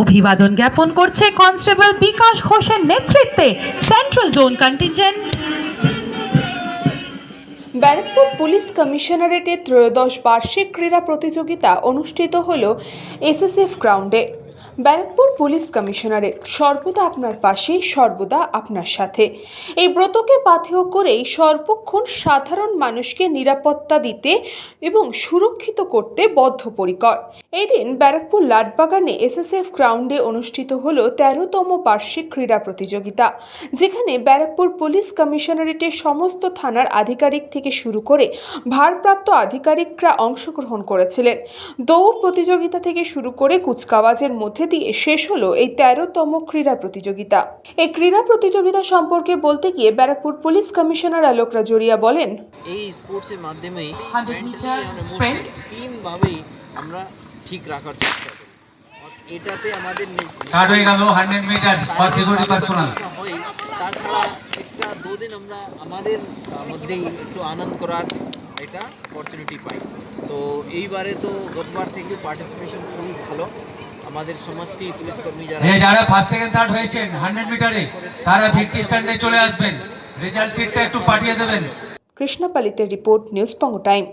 অভিবাদন জ্ঞাপন করছে কনস্টেবল বিকাশ ঘোষের নেতৃত্বে central zone contingent. Barrackpore police কমিশনারেটে ত্রয়োদশ বার্ষিক ক্রীড়া প্রতিযোগিতা অনুষ্ঠিত হল এসএসএফ গ্রাউন্ডে। ব্যারাকপুর পুলিশ কমিশনারেট সর্বদা আপনার পাশে, সর্বদা আপনার সাথে। এই ব্রতকে পাথেয় করেই সর্বক্ষণ সাধারণ মানুষকে নিরাপত্তা দিতে এবং সুরক্ষিত করতে বদ্ধপরিকর। এই দিন ব্যারাকপুর লাটবাগানে এসএসএফ গ্রাউন্ডে অনুষ্ঠিত হল তেরোতম বার্ষিক ক্রীড়া প্রতিযোগিতা, যেখানে ব্যারাকপুর পুলিশ কমিশনারেটের সমস্ত থানার আধিকারিক থেকে শুরু করে ভারপ্রাপ্ত আধিকারিকরা অংশগ্রহণ করেছিলেন। দৌড় প্রতিযোগিতা থেকে শুরু করে কুচকাওয়াজের মধ্যে দিয়ে শেষ হলো এই তেরোতম ক্রীড়া প্রতিযোগিতা। এই ক্রীড়া প্রতিযোগিতা সম্পর্কে বলতে গিয়ে ব্যারাকপুর পুলিশ কমিশনার আলোক রাজরিয়া বলেন এই স্পোর্টসের মাধ্যমেই 100 তিনভাবেই আমরা ঠিক রাখার চেষ্টা করি। এটাতে আমাদের স্টার্ট হয়ে গেল hundred metre for security personnel তাছাড়া একটা দুদিন আমরা আমাদের মধ্যেই একটু আনন্দ করার এটা অপরচুনিটি পাই। তো এইবারে তো গতবার থেকে পার্টিসিপেশন খুবই ভালো। আমাদের সমস্ত পুলিশ কর্মী যারা যারা ফার্স্ট সেকেন্ড থার্ড হয়েছেন হান্ড্রেড মিটারে তারা ভিক্টি স্ট্যান্ডে চলে আসবেন। রেজাল্ট শিটটা একটু পাঠিয়ে দেবেন। কৃষ্ণপালিতের রিপোর্ট নিউজ পঙ্গ টাইম